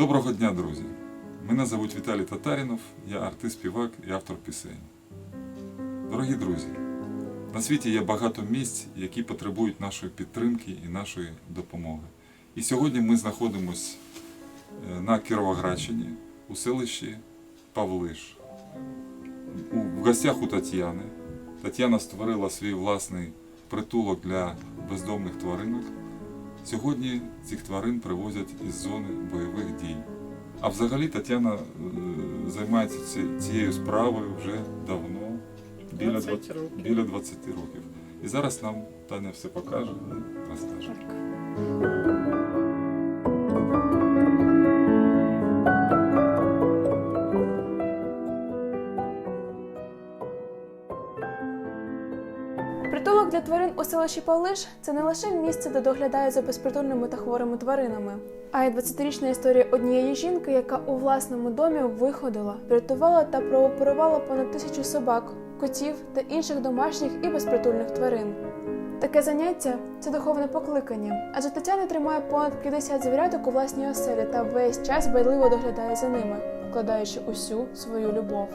Доброго дня, друзі! Мене звуть Віталій Татарінов, я артист-співак і автор пісень. Дорогі друзі, на світі є багато місць, які потребують нашої підтримки і нашої допомоги. І сьогодні ми знаходимося на Кіровоградщині у селищі Павлиш. В гостях у Тетяни. Тетяна створила свій власний притулок для бездомних тваринок. Сьогодні цих тварин привозять із зони бойових дій. А взагалі Тетяна е, займається ці- цією справою вже давно, біля 20 20 років. біля 20 років. І зараз нам Таня все покаже і розкаже. Притулок для тварин у селищі Павлиш це не лише місце, де доглядають за безпритульними та хворими тваринами, а й 20-річна історія однієї жінки, яка у власному домі виходила, врятувала та прооперувала понад тисячу собак, котів та інших домашніх і безпритульних тварин. Таке заняття це духовне покликання, адже Тетяна тримає понад 50 звіряток у власній оселі та весь час байдливо доглядає за ними, вкладаючи усю свою любов.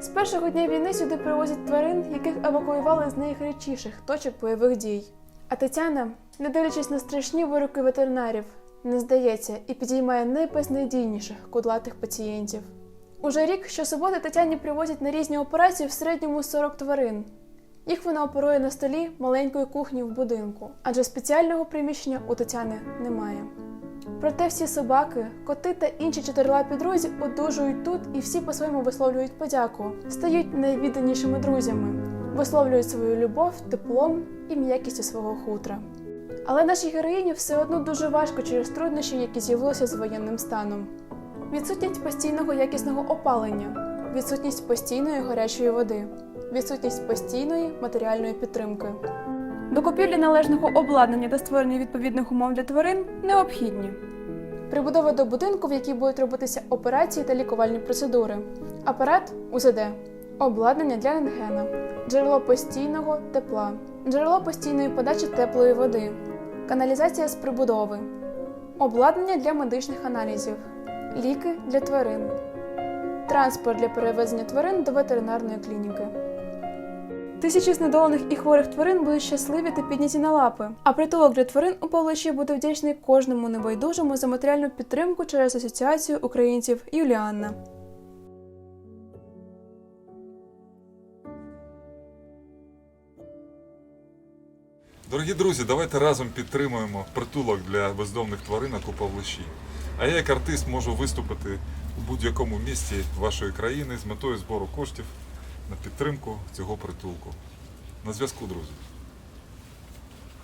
З першого дня війни сюди привозять тварин, яких евакуювали з найгарячіших точок бойових дій. А Тетяна, не дивлячись на страшні вироки ветеринарів, не здається і підіймає найбезнадійніших кудлатих пацієнтів. Уже рік щосуботи Тетяні привозять на різні операції в середньому 40 тварин. Їх вона оперує на столі маленької кухні в будинку, адже спеціального приміщення у Тетяни немає. Проте всі собаки, коти та інші чотирилапі друзі одужують тут і всі по-своєму висловлюють подяку, стають найвідданішими друзями, висловлюють свою любов теплом і м'якістю свого хутра. Але нашій героїні все одно дуже важко через труднощі, які з'явилися з воєнним станом. Відсутність постійного якісного опалення, відсутність постійної гарячої води, відсутність постійної матеріальної підтримки. До купівлі належного обладнання та створення відповідних умов для тварин необхідні. Прибудова до будинку, в якій будуть робитися операції та лікувальні процедури, апарат УЗД, обладнання для рентгена, джерело постійного тепла, джерело постійної подачі теплої води, каналізація з прибудови, обладнання для медичних аналізів, ліки для тварин, транспорт для перевезення тварин до ветеринарної клініки. Тисячі знедолених і хворих тварин будуть щасливі та підняті на лапи. А притулок для тварин у Павлищі буде вдячний кожному небайдужому за матеріальну підтримку через Асоціацію українців Юліанна. Дорогі друзі, давайте разом підтримуємо притулок для бездомних тваринок у Павлищі. А я як артист можу виступити у будь-якому місті вашої країни з метою збору коштів на підтримку цього притулку. На зв'язку, друзі.